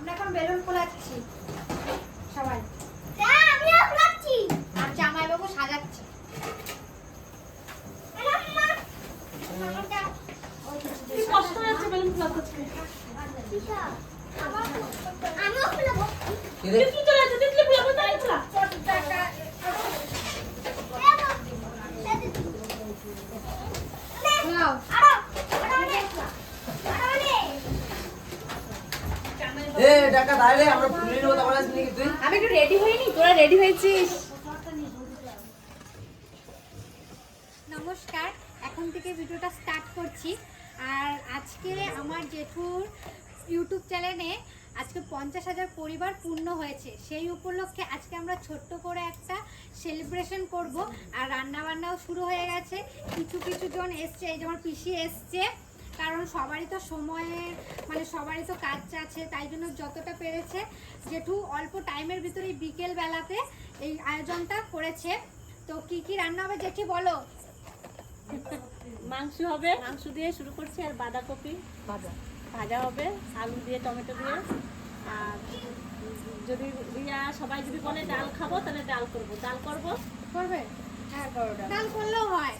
আমরা এখন বেলুন ফোলাচ্ছি। সবাই। হ্যাঁ আমিও খাচ্ছি আর জামাইবাবু সাজাচ্ছে। কষ্ট হচ্ছে বেলুন ফোলাতে আমিও খাব তিতলি চলে আসছে, তিতলি ফোলাবো, তাই ফোলা। ফোলাও আরও আরও অনেক আরও অনেক এ টাকা দাঁড়ালে আমরা ভুলে নেব তারপরে আসবি তুই। আমি একটু রেডি হইনি তোরা রেডি হয়েছিস? নমস্কার এখন থেকে ভিডিওটা স্টার্ট করছি। আর আজকে আমার জেঠুর ইউটিউব চ্যানেলে আজকে পঞ্চাশ হাজার পরিবার পূর্ণ হয়েছে। সেই উপলক্ষে আজকে আমরা ছোট্ট করে একটা সেলিব্রেশন করব। আর রান্না বান্নাও শুরু হয়ে গেছে। কিছু কিছু জন এসছে এই যেমন পিসি এসছে। কারণ সবারই তো সময়ের মানে সবারই তো কাজ আছে তাই জন্য যতটা পেরেছে জেঠু অল্প টাইমের ভিতরে বিকেল বেলাতে এই আয়োজনটা করেছে। তো কি কি রান্না হবে জেঠি বলো? মাংস হবে মাংস দিয়ে শুরু করছি আর বাঁধাকপি। ভাজা। ভাজা হবে আলু দিয়ে টমেটো দিয়ে। আর যদি রিয়া সবাই যদি বলে ডাল খাব তাহলে ডাল করব। ডাল করব? করবে? হ্যাঁ ডাল করলেও হয়।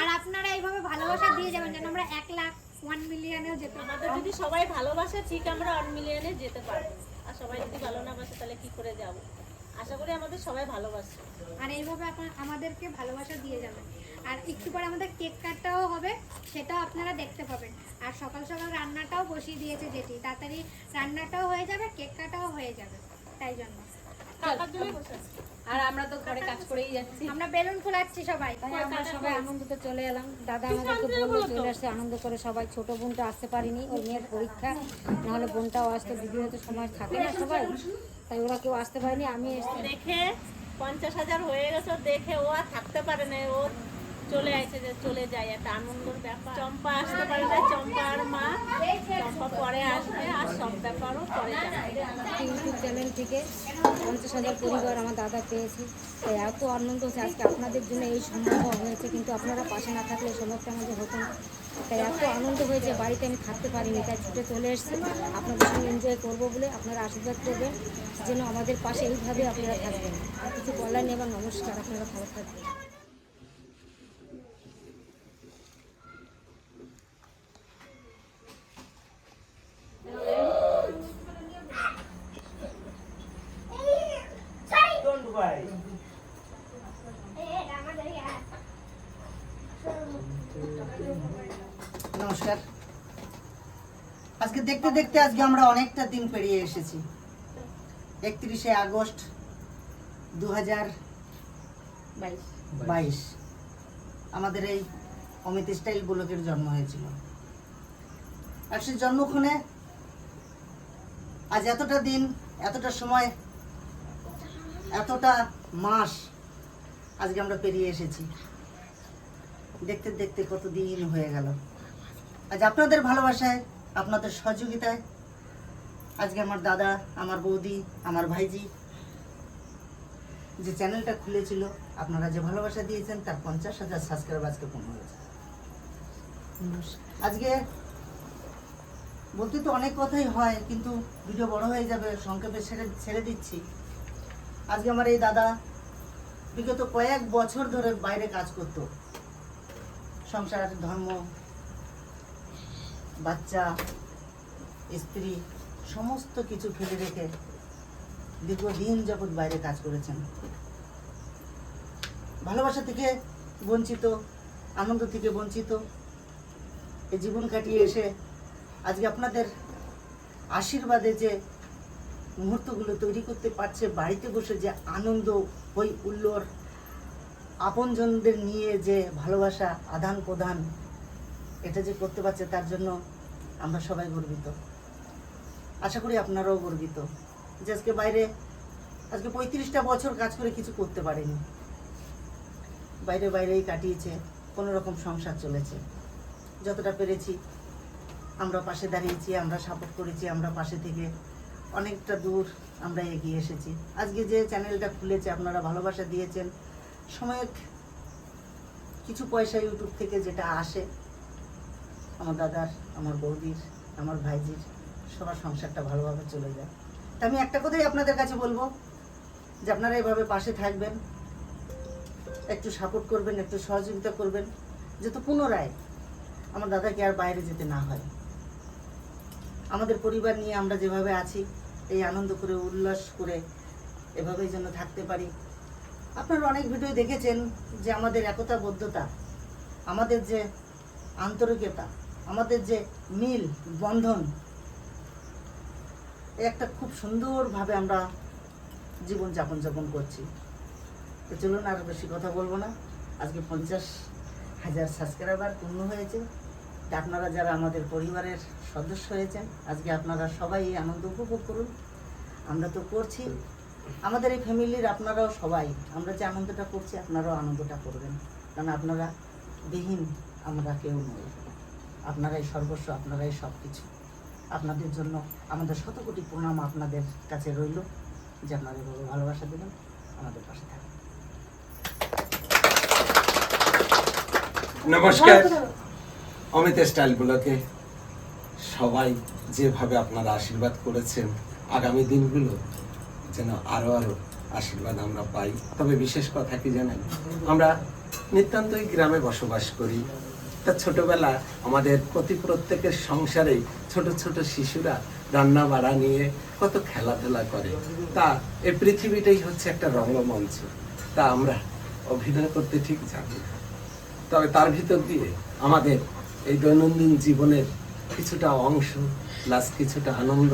আর আপনারা এইভাবে ভালোবাসা দিয়ে যাবেন যেন আমরা এক লাখ ওয়ান মিলিয়নেও যেতে আমাদের যদি সবাই ভালোবাসে ঠিক আমরা ওয়ান মিলিয়নে যেতে পারব। আর সবাই যদি ভালো না বাসে তাহলে কি করে যাব? আশা করি আমাদের সবাই ভালোবাসে। আর এইভাবে আপনার আমাদেরকে ভালোবাসা দিয়ে যাবেন। আর একটু পরে আমাদের কেক কাটটাও হবে সেটাও আপনারা দেখতে পাবেন। আর সকাল সকাল রান্নাটাও বসিয়ে দিয়েছে যেটি তাড়াতাড়ি রান্নাটাও হয়ে যাবে কেক কাটাও হয়ে যাবে। তাই জন্য কাকার জন্যই বসে আছি। আর আমরা তো ঘরে কাজ করেই যাচ্ছি। আমরা বেলুন ফোলাচ্ছি সবাই। আমরা সবাই আনন্দতে চলে এলাম। দাদা আমাদেরকে বলল চলে আসছে আনন্দ করে সবাই। ছোট বোনটা আসতে পারিনি ওর মেয়ের পরীক্ষা। নাহলে বোনটাও আসতে বিভিন্ন তো সময় থাকে না সবাই। তাই ওরা কেউ আসতে পারেনি আমি দেখে পঞ্চাশ হাজার হয়ে গেছে দেখে ও আর থাকতে পারে না। ও চলে আসে যে চলে যায়, একটা আনন্দের ব্যাপার। চম্পা আসতে পারে না, চম্পার মা। চম্পা পরে আসবে, আর সব ব্যাপারও পরে ইউটিউব চ্যানেল থেকে পঞ্চাশ হাজার পরিবার আমার দাদা পেয়েছে। তাই এত আনন্দ হচ্ছে। আজকে আপনাদের জন্য এই সম্ভব হয়েছে, কিন্তু আপনারা পাশে না থাকলে সম্ভবটা আমাদের হতো না। তাই এত আনন্দ হয়েছে, বাড়িতে আমি থাকতে পারিনি, তাই ছুটে চলে এসেছি। আপনাদের সঙ্গে এনজয় করব বলে আপনারা আশীর্বাদ করবেন, যেন আমাদের পাশে এইভাবে আপনারা থাকবেন। কিছু বলার নেই এবং নমস্কার, আপনারা ভালো থাকবেন Don't worry. নমস্কার আজকে দেখতে দেখতে আজকে আমরা অনেকটা দিন পেরিয়ে এসেছি। একত্রিশে আগস্ট দু হাজার বাইশ। আমাদের এই অমিত স্টাইল ব্লকের জন্ম হয়েছিল। আর সেই জন্মক্ষণে আজ এতটা দিন এতটা সময় এতটা মাস আজকে আমরা পেরিয়ে এসেছি। দেখতে দেখতে কত দিন হয়ে গেল। আজ আপনাদের ভালোবাসায় আপনাদের সহযোগিতায়। আজকে আমার দাদা আমার বৌদি আমার ভাইজি যে চ্যানেলটা খুলেছিল আপনারা যে ভালোবাসা দিয়েছেন তার পঞ্চাশ হাজার সাবস্ক্রাইব আজকে পূর্ণ হয়েছে। আজকে বলতে তো অনেক কথাই হয় কিন্তু ভিডিও বড় হয়ে যাবে সংক্ষেপে ছেড়ে ছেড়ে দিচ্ছি। আজকে আমার এই দাদা বিগত কয়েক বছর ধরে বাইরে কাজ করত। সংসার ধর্ম বাচ্চা স্ত্রী সমস্ত কিছু ফেলে রেখে দীর্ঘদিন যাবৎ বাইরে কাজ করেছেন। ভালোবাসা থেকে বঞ্চিত আনন্দ থেকে বঞ্চিত এ জীবন কাটিয়ে এসে আজকে আপনাদের আশীর্বাদে যে মুহূর্তগুলো তৈরি করতে পারছে বাড়িতে বসে যে আনন্দ হই উল্লোর আপনজনদের নিয়ে যে ভালোবাসা আদান প্রদান এটা যে করতে পারছে তার জন্য আমরা সবাই গর্বিত। আশা করি আপনারাও গর্বিত যে আজকে বাইরে, আজকে পঁয়ত্রিশটা বছর কাজ করে কিছু করতে পারেনি। বাইরে বাইরেই কাটিয়েছে, কোনো রকম সংসার চলেছে। যতটা পেরেছি আমরা পাশে দাঁড়িয়েছি, আমরা সাপোর্ট করেছি, আমরা পাশে থেকে অনেকটা দূর আমরা এগিয়ে এসেছি। আজকে যে চ্যানেলটা খুলেছে, আপনারা ভালোবাসা দিয়েছেন সময় কিছু পয়সা ইউটিউব থেকে যেটা আসে আমার দাদার, আমার বৌদির, আমার ভাইজির সবার সংসারটা ভালোভাবে চলে যায়। তা আমি একটা কথাই আপনাদের কাছে বলব, যে আপনারা এভাবে পাশে থাকবেন, একটু সাপোর্ট করবেন, একটু সহযোগিতা করবেন, যাতে পুনরায় আমার দাদাকে আর বাইরে যেতে না হয়। আমাদের পরিবার নিয়ে আমরা যেভাবে আছি, এই আনন্দ করে, উল্লাস করে এভাবেই যেন থাকতে পারি। আপনারা অনেক ভিডিও দেখেছেন যে আমাদের একতাবদ্ধতা, আমাদের যে আন্তরিকতা আমাদের যে মিল, বন্ধন একটা খুব সুন্দরভাবে আমরা জীবন যাপন যাপন করছি। তো চলুন আর বেশি কথা বলব না। আজকে পঞ্চাশ হাজার সাবস্ক্রাইবার পূর্ণ হয়েছে। তা আপনারা যারা আমাদের পরিবারের সদস্য হয়েছেন, আজকে আপনারা সবাই আনন্দ উপভোগ করুন। আমরা তো করছি। আমাদের এই ফ্যামিলির আপনারাও সবাই, আমরা যে আনন্দটা করছি, আপনারাও আনন্দটা করবেন। কারণ আপনারা বিহীন, আমরা কেউ নই। আপনারাই সর্বস্ব, আপনারাই সব কিছু আপনাদের জন্য আমাদের শত কোটি প্রণাম আপনাদের কাছে রইল। যে আপনারা এভাবে ভালোবাসা দেবেন, আমাদের পাশে থাকবেন নমস্কার। অমিত স্টাইল ব্লকে সবাই যেভাবে আপনারা আশীর্বাদ করেছেন, আগামী দিনগুলো যেন আরও আরও আশীর্বাদ আমরা পাই। তবে বিশেষ কথা কি জানেন? আমরা নিতান্তই গ্রামে বসবাস করি। তা ছোটবেলা আমাদের প্রতি প্রত্যেকের সংসারেই ছোট ছোট শিশুরা রান্না বাড়া নিয়ে কত খেলাধুলা করে তা এই পৃথিবীটাই হচ্ছে একটা রঙ্গমঞ্চ তা আমরা অভিনয় করতে ঠিক জানি না। তবে তার ভিতর দিয়ে আমাদের এই দৈনন্দিন জীবনের কিছুটা অংশ প্লাস কিছুটা আনন্দ,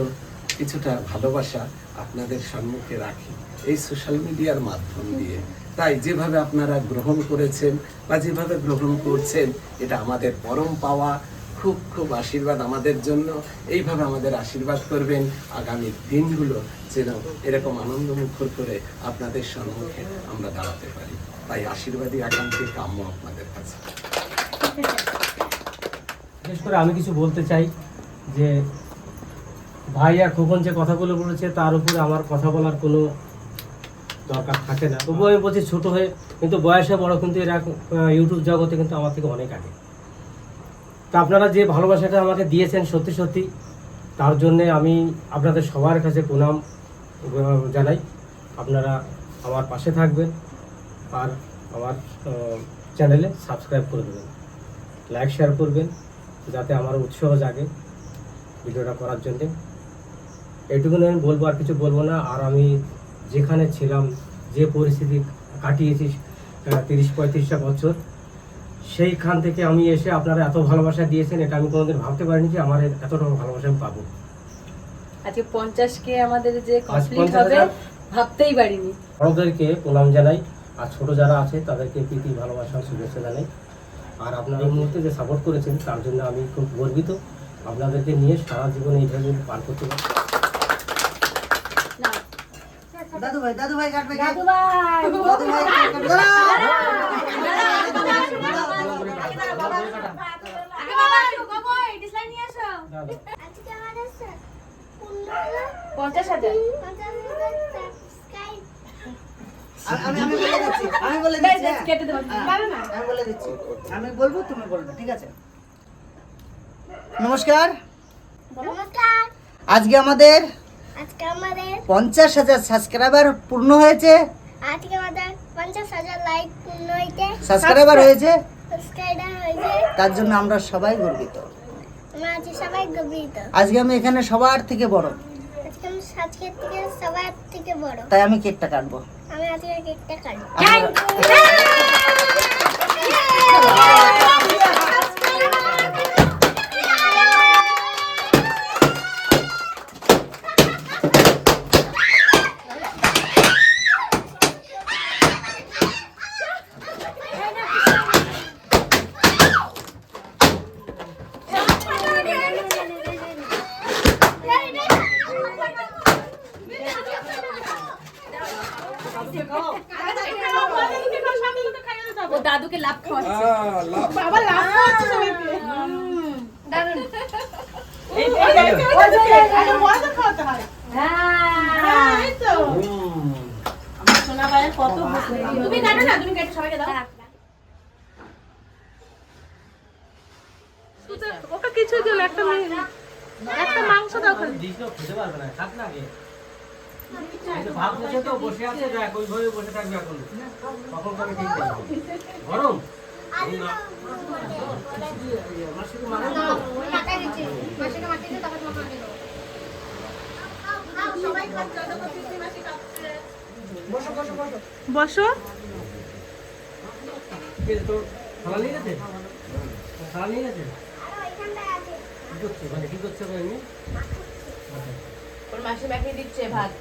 কিছুটা ভালোবাসা আপনাদের সম্মুখে রাখি। এই সোশ্যাল মিডিয়ার মাধ্যম দিয়ে। তাই যেভাবে আপনারা গ্রহণ করেছেন বা যেভাবে গ্রহণ করছেন, এটা আমাদের পরম পাওয়া, খুব খুব আশীর্বাদ আমাদের জন্য। এইভাবে আমাদের আশীর্বাদ করবেন। আগামী দিনগুলো যেন এরকম আনন্দমুখর করে আপনাদের সম্মুখে আমরা দাঁড়াতে পারি। তাই আশীর্বাদী একান্তে কাম্য আপনাদের কাছে। বিশেষ করে আমি কিছু বলতে চাই যে ভাই আর খোকন যে কথাগুলো বলেছে, তার উপরে আমার কথা বলার কোনো দরকার থাকে না। তবুও আমি বলছি, ছোট হয়ে কিন্তু বয়সে বড় কিন্তু এরা ইউটিউব জগতে কিন্তু আমার থেকে অনেক আগে। তা আপনারা যে ভালোবাসাটা আমাকে দিয়েছেন সত্যি সত্যি, তার জন্যে আমি আপনাদের সবার কাছে প্রণাম জানাই। আপনারা আমার পাশে থাকবেন আর আমার চ্যানেলে সাবস্ক্রাইব করে দেবেন। লাইক, শেয়ার করবেন, যাতে আমার উৎসাহ জাগে ভিডিওটা করার জন্যে। এইটুকুনি আমি বলব আর কিছু বলব না। আর আমি যেখানে ছিলাম যে পরিস্থিতি কাটিয়েছি তিরিশ পঁয়ত্রিশটা বছর সেইখান থেকে আমি এসে আপনারা এত ভালোবাসা দিয়েছেন এটা আমি কোনোদিন ভাবতে পারিনি যে আমার এতটা ভালোবাসা আমি পাবো। আজকে পঞ্চাশ কে আমাদের যে কমপ্লিট হবে ভাবতেই পারিনি। বড়দেরকে প্রণাম জানাই আর ছোট যারা আছে তাদেরকে প্রীতি ভালোবাসা শুভেচ্ছা জানাই। আর আপনারা এই মুহূর্তে যে সাপোর্ট করেছেন তার জন্য আমি খুব গর্বিত। আপনাদেরকে নিয়ে সারা জীবন এইভাবে পার করতে পারি দাদু ভাই দাদু ভাই কাটবে? দাদু ভাই দাদু ভাই কাটবে। পঞ্চাশ হাজার। আমি আমি বলে দিচ্ছি আমি বলে দিচ্ছি হ্যাঁ, আমি বলে দিচ্ছি আমি বলব তুমি বলবে ঠিক আছে? নমস্কার। নমস্কার আজকে আমাদের আজকে আমাদের পঞ্চাশ হাজার সাবস্ক্রাইবার পূর্ণ হয়েছে। আজকে আমাদের পঞ্চাশ হাজার লাইক পূর্ণ হয়েছে। সাবস্ক্রাইবার হয়েছে। তার জন্য আমরা সবাই গর্বিত। আমরা আজকে সবাই গর্বিত। আজকে আমি এখানে সবার থেকে বড়। আজকে আমি আজকের সবার থেকে বড়। তাই আমি কেকটা কাটবো। আমি আজকে কেকটা কাটবো। দাদুকে লাভ খাওয়াচ্ছে তুমি কাটো না? তুমি কেটে সবাইকে দাও। ওকে কিছু দিন একটা একটা মাংস দাও খালি। খেতে পারবে না। খাক না আগে। এই তো ভাত বসে আছে দেখ ওইভাবে বসে থাকবে এখন। কখন কবে ঠিক গরম? বসো থালা নিয়ে গেছে? থালা নিয়ে গেছে? কি করছে? মানে কি করছে ওর মাসি মাখিয়ে দিচ্ছে ভাত?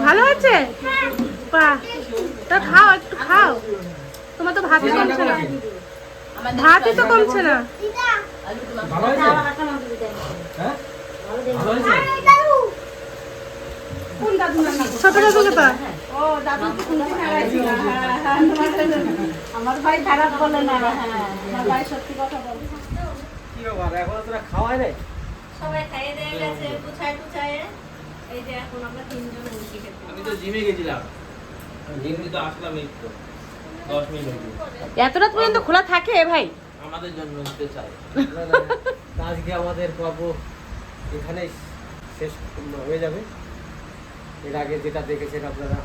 ভালো আছে তা খাও একটু খাও তোমার তো ভাতই কমছে না ভাতই তো কমছে না দিদা ভালো হয়েছে হ্যাঁ ভালো হয়েছে ছোট দাদু কথা ও আমার ভাই খারাপ বলে না হ্যাঁ আমার ভাই সত্যি কথা বলে কি ব্যাপার? এখনও তোরা খাওয়াই নাই? সবাই খাইয়ে দিয়ে গেছে গুছায় টুছায়। এই যে এখন আমরা তিনজন বসি খেতে আমি তো জিমে গেছিলাম। জিম তো আসলাম এই তো দশ মিনিট। এত রাত পর্যন্ত খোলা থাকে ভাই? আমাদের জন্য আজকে আমাদের পর্ব এখানে শেষ হয়ে যাবে। এর আগে যেটা দেখেছেন আপনারা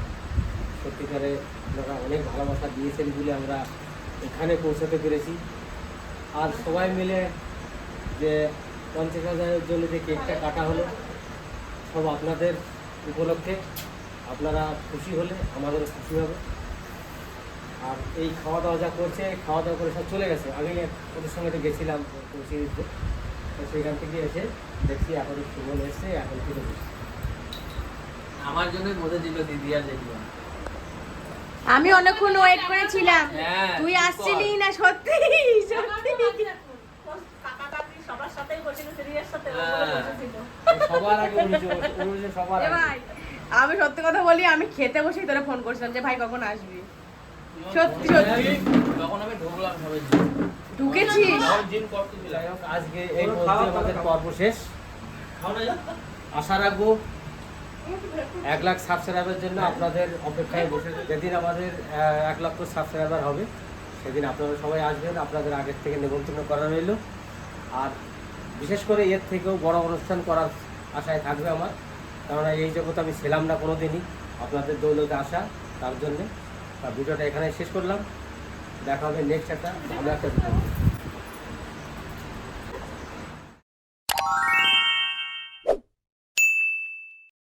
সত্যিকারে আপনারা অনেক ভালোবাসা দিয়েছেন বলে আমরা এখানে পৌঁছাতে পেরেছি। আর সবাই মিলে যে পঞ্চাশ হাজারের জন্য যে কেকটা কাটা হলো সব আপনাদের উপলক্ষে আপনারা খুশি হলে আমাদেরও খুশি হবে। আর এই খাওয়া দাওয়া যা করছে খাওয়া দাওয়া করে সব চলে গেছে। আমি ওদের সঙ্গে তো গেছিলাম তুলসীতে তো সেখান থেকে এসে দেখছি এখন সুমন এসছে এখন ফিরে। আমার জন্য বসেছিল দিদি আর জেঠিমা আমি অনেকক্ষণ ওয়েট করেছিলাম। হ্যাঁ তুই আসছিলি না সত্যি? সত্যি? সিরিয়ার সাথে হ্যাঁ। সবার আগে উনিশে সবার এ আগে। ভাই আমি সত্যি কথা বলি আমি খেতে বসেই তোরা ফোন করছিলাম যে ভাই কখন আসবি? সত্যি সত্যি। তখন আমি ঢুকলাম সবাই। ঢুকেছিস? হোক, আজকে এই আমাদের পর্ব শেষ। আশা রাখব এক লাখ সাবস্ক্রাইবের জন্য আপনাদের অপেক্ষায় বসে যেদিন আমাদের এক লক্ষ সাবস্ক্রাইবার হবে সেদিন আপনারা সবাই আসবেন। আপনাদের আগের থেকে নিমন্ত্রণ করা রইল। আর বিশেষ করে এর থেকেও বড় অনুষ্ঠান করার আশায় থাকবে আমার। কেননা এই জগতে আমি ছিলাম না কোনো দিনই আপনাদের দৌলতে আসা, তার জন্যে। ভিডিওটা এখানে শেষ করলাম। দেখা হবে নেক্সট একটা ভালো একটা